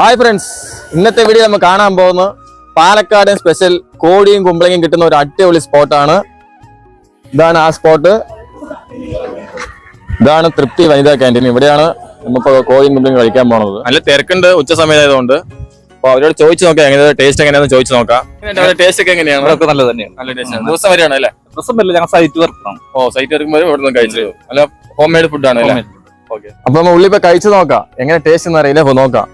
Hi friends ഇന്നത്തെ video നമ്മൾ കാണാൻ പോകുന്നത് പാലക്കാട് സ്പെഷ്യൽ കോടിയും കുമ്പളങ്ങയും കിട്ടുന്ന ഒരു അടിപൊളി സ്പോട്ടാണ് ഇതാണ് ആ സ്പോട്ട് ഇതാണ് തൃപ്തി വനിതാ ക്യാന്റീൻ ഇവിടെയാണ് നമുക്ക് കോഴിയും കുമ്പളങ്ങയും കഴിക്കാൻ പോകുന്നത്. നല്ല തിരക്കുണ്ട് ഉച്ച സമയമായതുകൊണ്ട്. അപ്പൊ അവരോട് ചോദിച്ചു നോക്കാം എങ്ങനെ ടേസ്റ്റ് എങ്ങനെയാണെന്ന് ചോദിച്ചു നോക്കാം. ടേസ്റ്റ് ഒക്കെ എങ്ങനെയാണ്? നല്ലത് തന്നെയാണ്. നല്ല ടേസ്റ്റ് ദിവസം വരെയാണ് അല്ലേ? ദിവസം വരില്ല ഞങ്ങൾ സൈറ്റ് വർക്കാണ് ഓ സൈറ്റ് ഇറക്കുമ്പോൾ ഇവിടെ നിന്ന് കഴിച്ചു. അല്ല ഹോം മെയ്ഡ് ഫുഡ് ആണ് അല്ലേ. ഓക്കെ അപ്പൊ നമ്മൾ ഉള്ളി ഇപ്പൊ കഴിച്ചു നോക്കാം. എങ്ങനെ ടേസ്റ്റ് എന്ന് അറിയില്ല. അപ്പൊ നോക്കാം.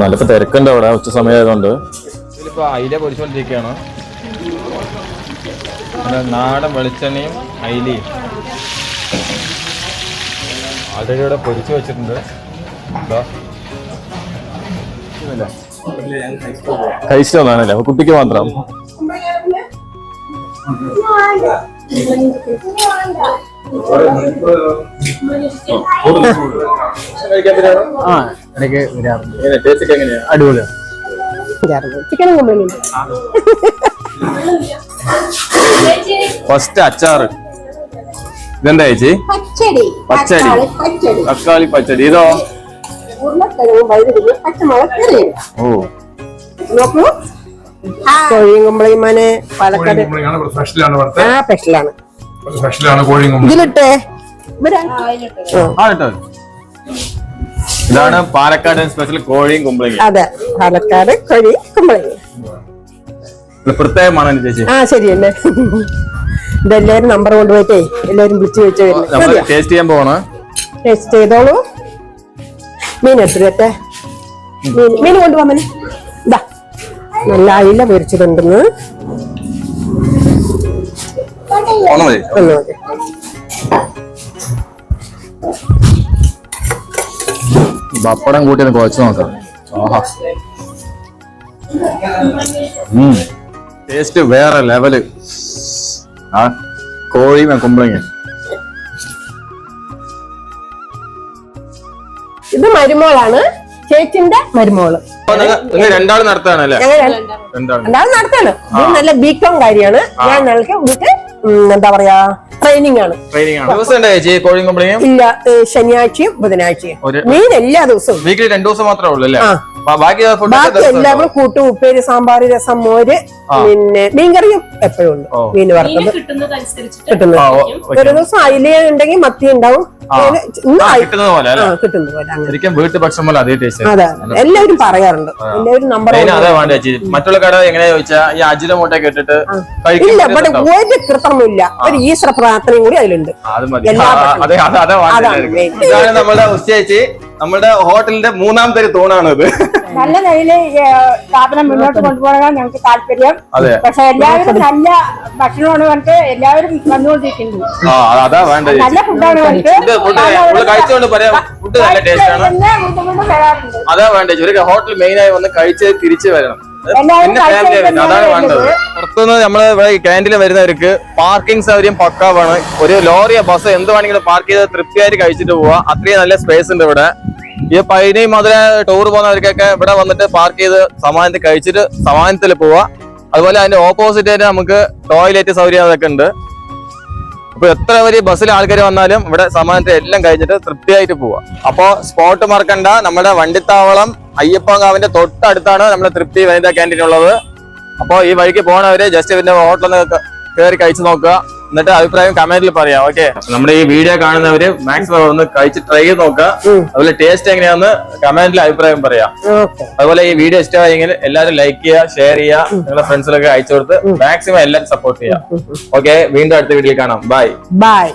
നല്ല തിരക്കുണ്ട് അവിടെ ഉച്ച സമയമായതുകൊണ്ട്. ഇതിലിപ്പോ അയില പൊരിച്ചോണ്ടിരിക്കുകയാണ് നാടൻ വെളിച്ചെണ്ണയും അയിലയും. ആൾറെഡി ഇവിടെ പൊരിച്ചു വെച്ചിട്ടുണ്ട്. ഇതല്ലേ? കഴിച്ചിട്ട് കുട്ടിക്ക് മാത്രം. ആ ഇടയ്ക്ക് വരാറുണ്ട്. അടിപൊളിയാണ്. കുമ്പളങ്ങി ഫസ്റ്റ് അച്ചാറ്. ഇതെന്താ ചേച്ചി? പച്ചടി. പച്ചടി. തക്കാളി പച്ചടി. തക്കാളി പച്ചടി. ഇതോ? ഉരുളക്കിഴങ്ങ് പച്ചമുളക് ഓ. നോക്കൂ. കോഴിയും കുമ്പളയും മോനെ പാലക്കാട്. ആ സ്പെഷ്യലാണ് സ്പെഷ്യലാണ് കോഴി കുമ്പളങ്ങ ഇതിലിട്ടേ. ഇതാണ് പാലക്കാട് സ്പെഷ്യൽ കോഴിയും കുമ്പളങ്ങി അതെ പാലക്കാട് കോഴി കുമ്പളങ്ങി പ്രത്യേകമാണ് ചേച്ചി. ആ ശരിയല്ലേ. ഇതെല്ലാരും നമ്പർ കൊണ്ടുപോയിട്ടേ എല്ലാരും വിളിച്ചു വെച്ചു നമ്മൾ ടേസ്റ്റ് ചെയ്യാൻ പോവാണ്. ടേസ്റ്റ് ചെയ്തോളൂ. മീൻ എടുത്തിട്ടെ മീൻ മീൻ കൊണ്ടുപോകാൻ നല്ല അയില പൊരിച്ചിട്ടുണ്ടെന്ന്. പപ്പടം കൂട്ടി ഒന്ന് കുഴച്ച് നോക്കാം. ആഹാ. ടേസ്റ്റ് വേറെ ലെവൽ ആ കോഴിയും കുമ്പളങ്ങ ഇത് മരുമോളാണ്. ചേച്ചിന്റെ മരുമോൾ. രണ്ടാളും നടത്താണല്ലേ നടത്താണ് നല്ല ബികോം കാര്യമാണ്. ഞാൻ നിങ്ങൾക്ക് ഇവിടുത്തെ എന്താ പറയാ ട്രെയിനിങ് ആണ്. ഇല്ല ശനിയാഴ്ചയും ബുധനാഴ്ചയും. മീൻ എല്ലാ ദിവസവും. വീക്കിലി രണ്ടു ദിവസം മാത്രമേ ഉള്ളൂ അല്ലേ? ബാക്കി ബാക്കി എല്ലാവരും കൂട്ട് ഉപ്പേരി സാമ്പാർ രസം മോര് പിന്നെ മീൻകറിയും എപ്പോഴും ഉണ്ട്. മീൻ വറുത്തത് കിട്ടുന്നത് ഒരു ദിവസം അയില ഉണ്ടെങ്കിൽ മത്തി ഉണ്ടാവും. കിട്ടുന്ന പോലെ ശരിക്കും വീട്ടു ഭക്ഷണം പോലെ അതേ ടേസ്റ്റ് അതെ എല്ലാവരും പറയാറുണ്ട്. എല്ലാവരും നമ്പർ അതാ വേണ്ട ചേച്ചി. മറ്റുള്ള കട എങ്ങനെയാ ചോദിച്ചാ ഈ അജില മുട്ട ഇട്ടിട്ട് ഇല്ല ഇവിടെ? ഒരു കൃത്രിമില്ല ഒരു ഈശ്വര പ്രാർത്ഥനയും കൂടി അതിലുണ്ട്. എല്ലാ അതാണ് main. ഇതാണ് നമ്മുടെ ഹോട്ടലിന്റെ മൂന്നാമത്തെ തരി തൂണാണ് ഇത്. നല്ല നിലയിൽ സ്ഥാപനം മുന്നോട്ട് കൊണ്ടുപോകാൻ ഞങ്ങൾക്ക് താല്പര്യം. അതെ. പക്ഷെ എല്ലാവരും നല്ല ഭക്ഷണമാണ് പറഞ്ഞിട്ട് എല്ലാവരും വന്നുകൊണ്ടിരിക്കുന്നു. ആ അതാ വേണ്ട നല്ല ഫുഡാണ് അതാ വേണ്ട ഒരു ഹോട്ടൽ മെയിൻ ആയി വന്ന് കഴിച്ച് തിരിച്ചു വരണം. പിന്നെ ഫാമിലി അതാണ് വേണ്ടത്. പുറത്തുനിന്ന് നമ്മൾ ഇവിടെ ക്യാന്റീനിൽ വരുന്നവർക്ക് പാർക്കിംഗ് സൗകര്യം പക്കാവാണ്. ഒരു ലോറിയോ ബസ് എന്ത് വേണമെങ്കിലും പാർക്ക് ചെയ്ത് തൃപ്തിയായിട്ട് കഴിച്ചിട്ട് പോവാ. അത്രയും നല്ല സ്പേസ് ഉണ്ട് ഇവിടെ. ഈ പൈനി മുതല ടൂർ പോകുന്നവർക്കൊക്കെ ഇവിടെ വന്നിട്ട് പാർക്ക് ചെയ്ത് സമാനത്തിൽ കഴിച്ചിട്ട് സമാനത്തിൽ പോവാ. അതുപോലെ അതിന്റെ ഓപ്പോസിറ്റ് ആയിട്ട് നമുക്ക് ടോയ്ലറ്റ് സൗകര്യം അതൊക്കെ ഉണ്ട്. അപ്പൊ എത്ര വലിയ ബസ്സിൽ ആൾക്കാർ വന്നാലും ഇവിടെ സമാനത്തിൽ എല്ലാം കഴിച്ചിട്ട് തൃപ്തിയായിട്ട് പോവാ. അപ്പോ സ്പോട്ട് മറക്കണ്ട. നമ്മുടെ വണ്ടിത്താവളം അയ്യപ്പങ്കാവിന്റെ തൊട്ടടുത്താണ് നമ്മുടെ തൃപ്തി വനിതാ ക്യാന്റീൻ ഉള്ളത്. അപ്പോ ഈ വഴിക്ക് പോണവര് ജസ്റ്റ് ഇതിന്റെ ഹോട്ടലിൽ കയറി കഴിച്ചു നോക്കുക. എന്നിട്ട് അഭിപ്രായം കമന്റിൽ പറയാം ഓക്കെ നമ്മുടെ ഈ വീഡിയോ കാണുന്നവര് മാക്സിമം ഒന്ന് കഴിച്ച് ട്രൈ ചെയ്ത് നോക്കുക. അതുപോലെ ടേസ്റ്റ് എങ്ങനെയാന്ന് കമന്റിൽ അഭിപ്രായം പറയാം. അതുപോലെ ഈ വീഡിയോ ഇഷ്ടമായെങ്കിൽ എല്ലാവരും ലൈക്ക് ചെയ്യുക ഷെയർ ചെയ്യുക നിങ്ങളുടെ ഫ്രണ്ട്സിലൊക്കെ അയച്ചു കൊടുത്ത് മാക്സിമം എല്ലാവരും സപ്പോർട്ട് ചെയ്യുക. ഓക്കെ വീണ്ടും അടുത്ത വീഡിയോ കാണാം. Bye bye